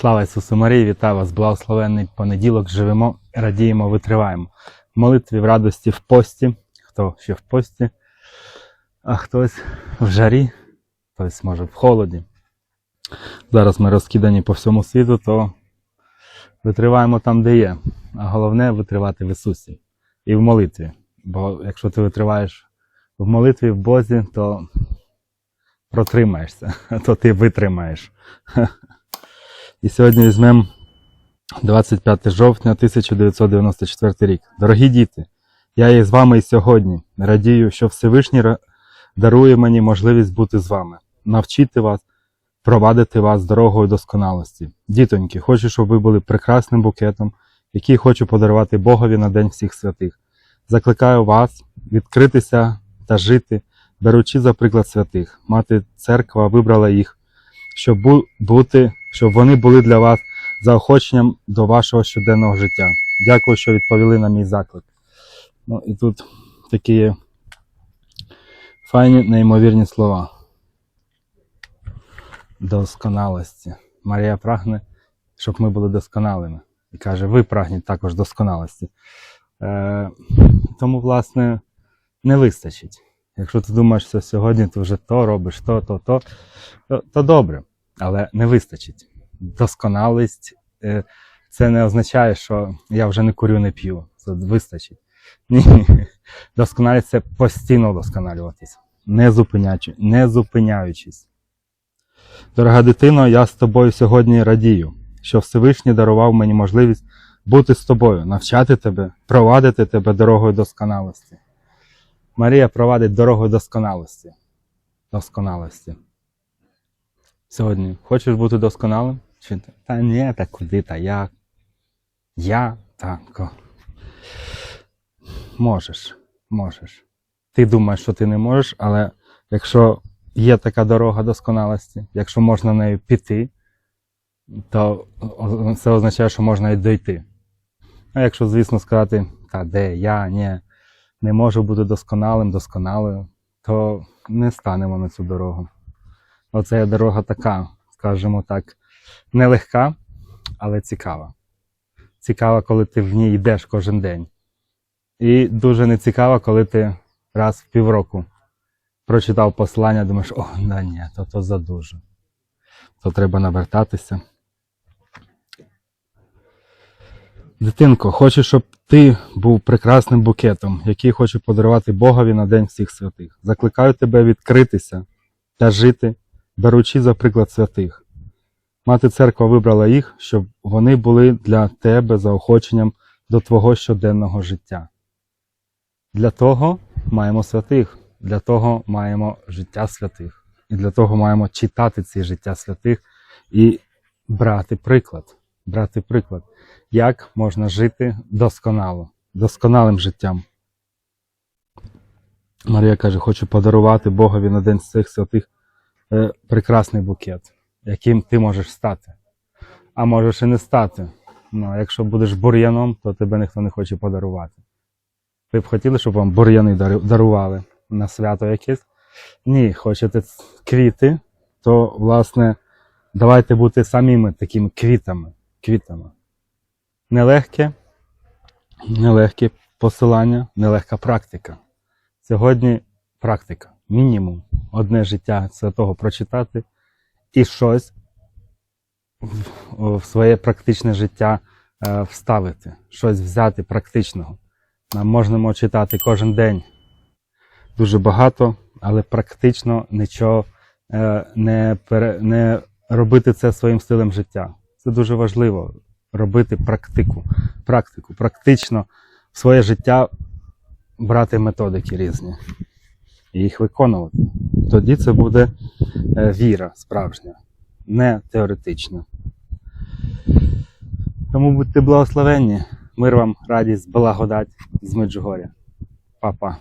Слава Ісусу Марії, вітаю вас! Благословенний понеділок. Живемо, радіємо, витриваємо. В молитві в радості в пості. Хто ще в пості, а хтось в жарі, хтось може в холоді. Зараз ми розкидані по всьому світу, то витриваємо там, де є. А головне витривати в Ісусі і в молитві. Бо якщо ти витриваєш в молитві в Бозі, то протримаєшся, то ти витримаєш. І сьогодні візьмемо 25 жовтня 1994 рік. Дорогі діти, я є з вами і сьогодні. Радію, що Всевишній дарує мені можливість бути з вами, навчити вас, провадити вас дорогою досконалості. Дітоньки, хочу, щоб ви були прекрасним букетом, який хочу подарувати Богові на День всіх святих. Закликаю вас відкритися та жити, беручи за приклад святих. Мати церква вибрала їх щоб бути, щоб вони були для вас заохоченням до вашого щоденного життя. Дякую, що відповіли на мій заклик. Ну і тут такі файні, неймовірні слова. Досконалості. Марія прагне, щоб ми були досконалими. І каже, ви прагніть також досконалості. Е, тому, власне, не вистачить. Якщо ти думаєш, що сьогодні ти вже то робиш, то, то, то, то, то добре, але не вистачить. Досконалість е, це не означає, що я вже не курю, не п'ю. Це вистачить. Ні. Досконалість це постійно вдосконалюватись, не, зупиняючи, не зупиняючись. Дорога дитино, я з тобою сьогодні радію, що Всевишній дарував мені можливість бути з тобою, навчати тебе, провадити тебе дорогою досконалості. Марія провадить дорогою досконалості. Досконалості. Сьогодні хочеш бути досконалим? Чи? Та ні, та куди, та як? Я так. Можеш, можеш. Ти думаєш, що ти не можеш, але якщо є така дорога досконалості, якщо можна нею піти, то це означає, що можна і дойти. А якщо, звісно, сказати, та де я, ні, не можу бути досконалим, досконалою, то не станемо на цю дорогу. Оце дорога така, скажімо так, нелегка, але цікава. Цікава, коли ти в ній йдеш кожен день. І дуже не цікава, коли ти раз в півроку прочитав послання, думаєш, о, да ні, то то задуже. То треба навертатися. Дитинко, хочу, щоб ти був прекрасним букетом, який хочу подарувати Богові на День всіх святих. Закликаю тебе відкритися та жити, беручи за приклад святих. Мати церква вибрала їх, щоб вони були для тебе заохоченням до твого щоденного життя. Для того маємо святих, для того маємо життя святих, і для того маємо читати ці життя святих і брати приклад. Брати приклад, як можна жити досконало, досконалим життям. Марія каже, хочу подарувати Богові на День всіх святих е, прекрасний букет, яким ти можеш стати. А можеш і не стати. Ну, якщо будеш бур'яном, то тебе ніхто не хоче подарувати. Ви б хотіли, щоб вам бур'яни дарували на свято якесь? Ні, хочете квіти, то, власне, давайте бути самими такими квітами. квітами. Нелегке, нелегке посилання, нелегка практика. Сьогодні практика. Мінімум одне життя святого прочитати і щось в, своє практичне життя е, вставити, щось взяти практичного. Нам можемо читати кожен день дуже багато, але практично нічого е, не, пере, не робити це своїм стилем життя. Це дуже важливо робити практику, практику, практично в своє життя брати методики різні і їх виконувати. Тоді це буде е, віра справжня, не теоретична. Тому будьте благословенні, мир вам, радість, благодать з Меджугоря. Па-па.